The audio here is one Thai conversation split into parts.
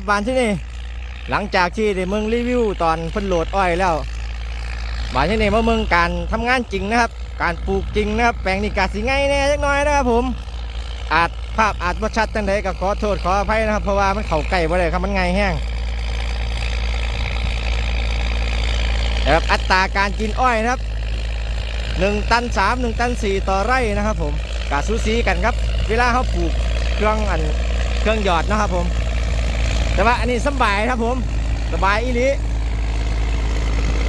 ครับบ้านที่นี่หลังจากที่ได้เมืองรีวิวตอนพ่นโหลดอ้อยแล้วบ้านที่นี่มาเมืองการทำงานจริงนะครับ การปลูกจริงนะครับแปลงนี่กาสิง่ายแน่จักน่อยนะครับผมอาจภาพอาจว่าชัดจังใดก็ขอโทษขออภัยนะครับ เพราะว่ามันเข่าไก่บ่ได้ครับมันไงายแห้งนะครับอัตราการกินอ้อยนะครับหนึ่งตันสามหนึ่งตันสี่ต่อไร่นะครับผมกาสูสีกันครับ เวลาเขาปลูกเครื่องอันเครื่องหยอดนะครับผม แต่ว่าอันนี้สบายครับผมสบายอีลี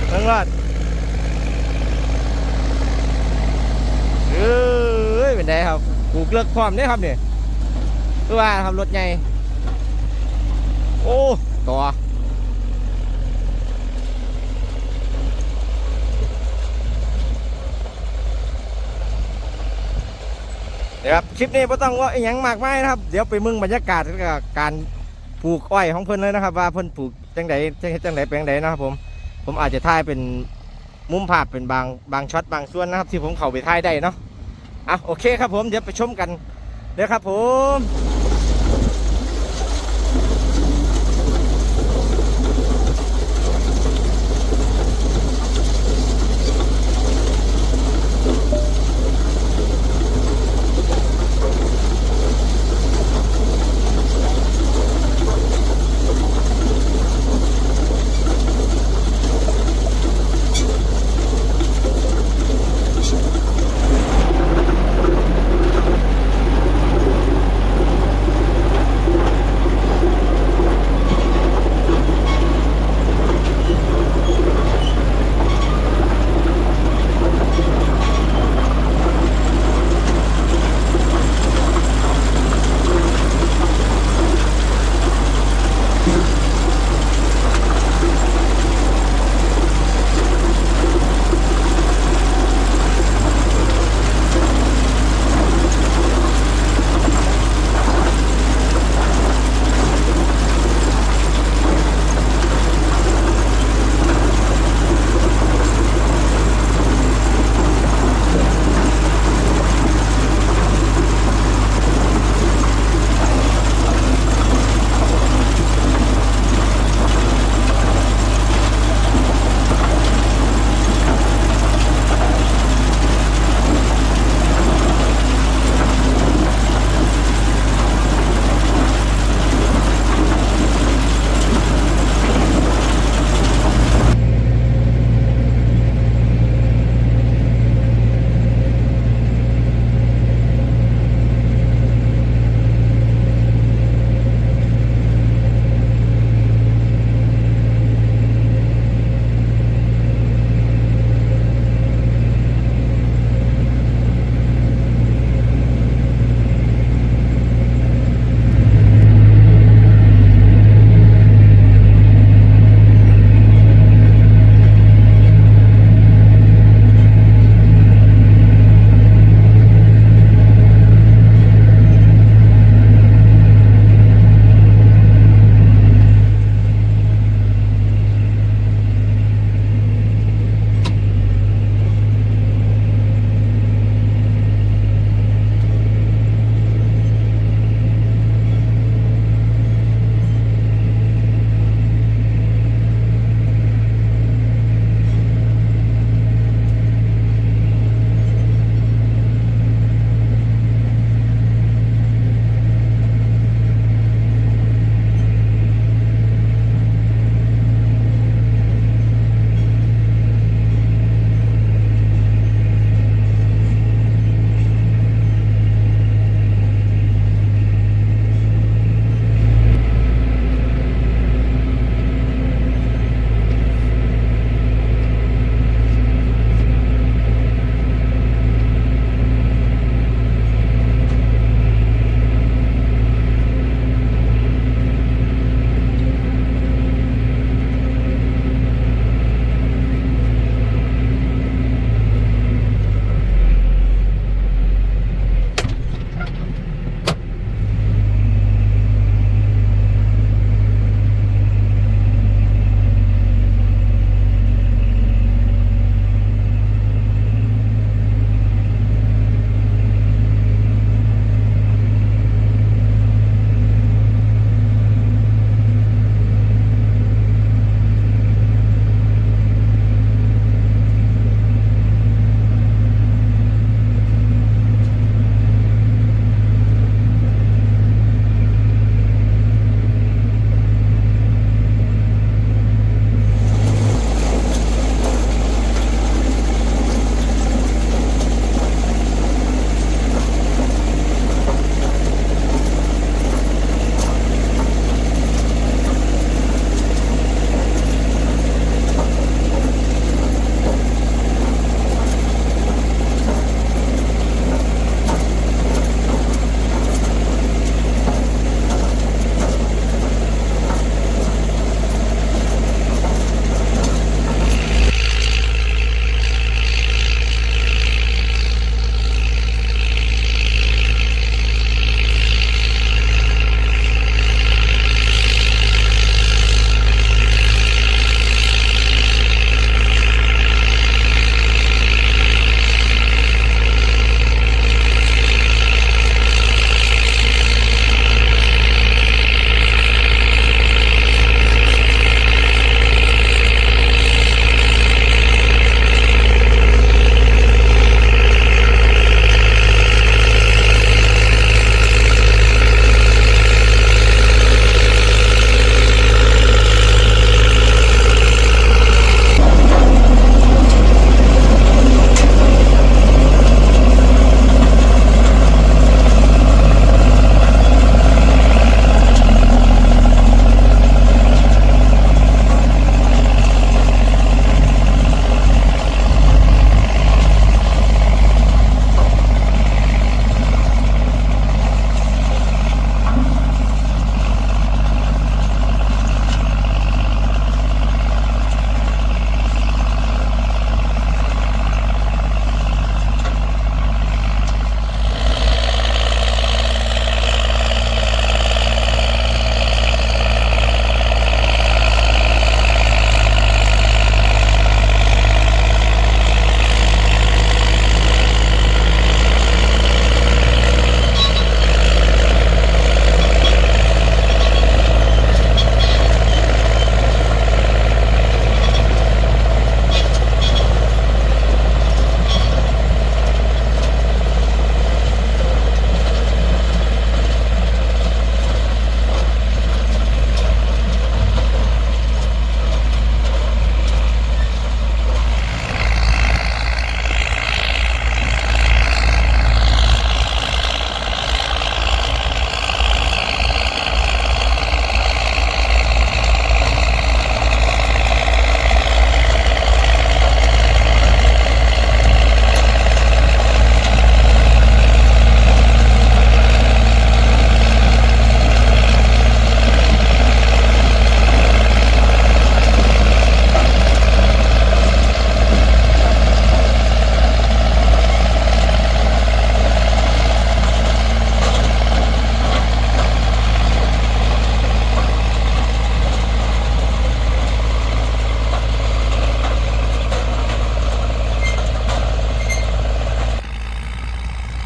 เพิ่งรอดเอ้ยเป็นไงครับปลูกเลิกความได้ครับเนี่ยตัวทำรถใหญ่โอ้ต่อเดี๋ยวครับ คลิปนี้ไม่ต้องว่าอหยังมากมายนะครับ เดี๋ยวไปมึงบรรยากาศกับการ ปลูกอ้อยของเพิ่นเลยนะครับ ว่าเพิ่นปลูกจังไดจังไดจังไดแปลงไดนะครับผมผมอาจจะถ่ายเป็นมุมภาพเป็นบางบางช็อตบางส่วนนะครับ ที่ผมเข้าไปถ่ายได้เนาะอะโอเคครับผมเดี๋ยวไปชมกันเดี๋ยวครับผม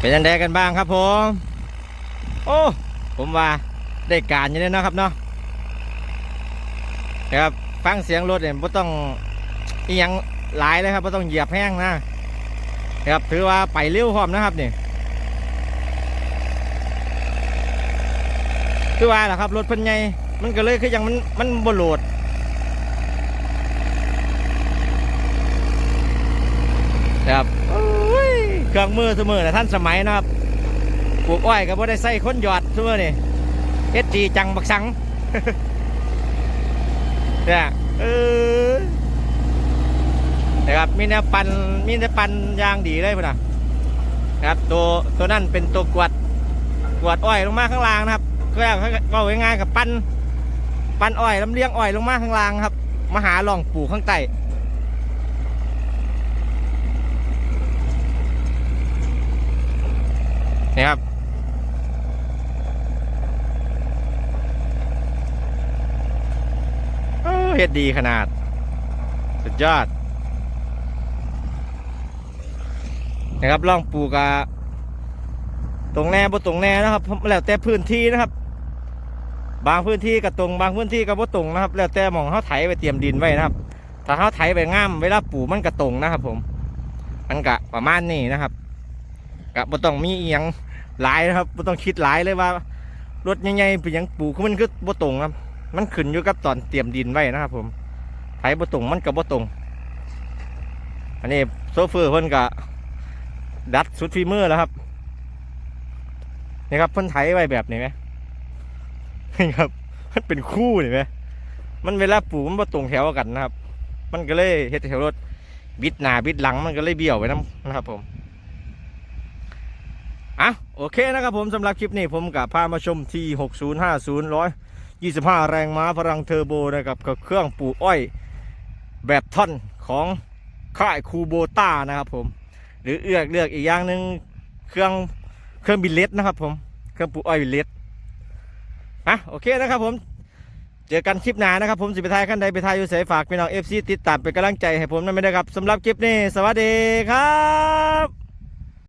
เป็นยังไงกันบ้างครับผม โอ้ ผมว่าได้การอยู่เลยเนะครับเนาะนะครับฟังเสียงรถเนี่ยไม่ต้องอียังหลายเลยครับไม่ต้องเหยียบแห้งนะนะครับถือว่าไปเร็วพร้อมนะครับนี่คือว่าแหละครับรถเพิ่นใหญ่มันก็เลยคือยังมันมันบโหลดนะครับ เครื่องมือเสมอนะท่านสมัยนะครับปลูกอ้อยก็บ่ได้ใส่ค้นหยอดเสมอนี่เฮ็ดดีจังบักสังเนี่ยเออนะครับมีแนวปันมีแนวปันยางดีเลยพุ่นน่ะนะครับตัวตัวนั่นเป็นตัวกวดกวดอ้อยลงมาข้างล่างนะครับก็ก็ง่ายๆกับปันปันอ้อยลำเลียงอ้อยลงมาข้างล่างครับมาหาลองปลูกข้างใต้ นี่ครับเฮ็ดดีขนาด สุดยอด นะครับลองปลูกอะตรงแน่บ่ตรงแน่นะครับแล้วแต่พื้นที่นะครับ บางพื้นที่ก็ตรงบางพื้นที่ก็บ่ตรงนะครับ แล้วแต่หมองเขาไถไปเตรียมดินไว้นะครับ ถ้าเขาไถไปง่ามเวลาปูมันก็ตรงนะครับ ผม มันก็ประมาณนี้นะครับก็บ่ต้องมีเอียง หลายนะครับบ่ต้องคิดหลายเลยว่ารถใหญ่ๆเป็นหยังปลูกมันคือบ่ตรงครับ มันขึ้นอยู่กับตอนเตรียมดินไว้นะครับ ผมไถบ่ตรงมันก็บ่ตรง อันนี้โซเฟอร์เพิ่นก็ดัดสุดฝีมือแล้วครับนี่ครับเพิ่นไถไว้แบบนี้ไหมนี่ครับมันเป็นคู่นี่ไหมมันเวลาปลูกมันบ่ตรงแถวกันนะครับ มันก็เลยเฮ็ดให้รถบิดหน้าบิดหลังมันก็เลยเบี้ยวไปนํนะครับผม อะโอเคนะครับผมสำหรับคลิปนี้ผมกับพามาชมที่6050 125 แรงม้าพลังเทอร์โบนะครับกับเครื่องปลูกอ้อยแบบท่อนของค่ายคูโบต้านะครับผม หรือเอือกเลือกอีกอย่างหนึ่งเครื่องเครื่องบิเลสนะครับผมเครื่องปลูกอ้อยบิเลสอะโอเคนะครับผมเจอกันคลิปหน้านะครับผมสิไปทายขั้นใดไปทายอยู่เสฝากพี่น้องเอฟซีติดตามเป็นกำลังใจให้ผมนั่นไม่ได้ครับสำหรับคลิปนี้ สวัสดีครับ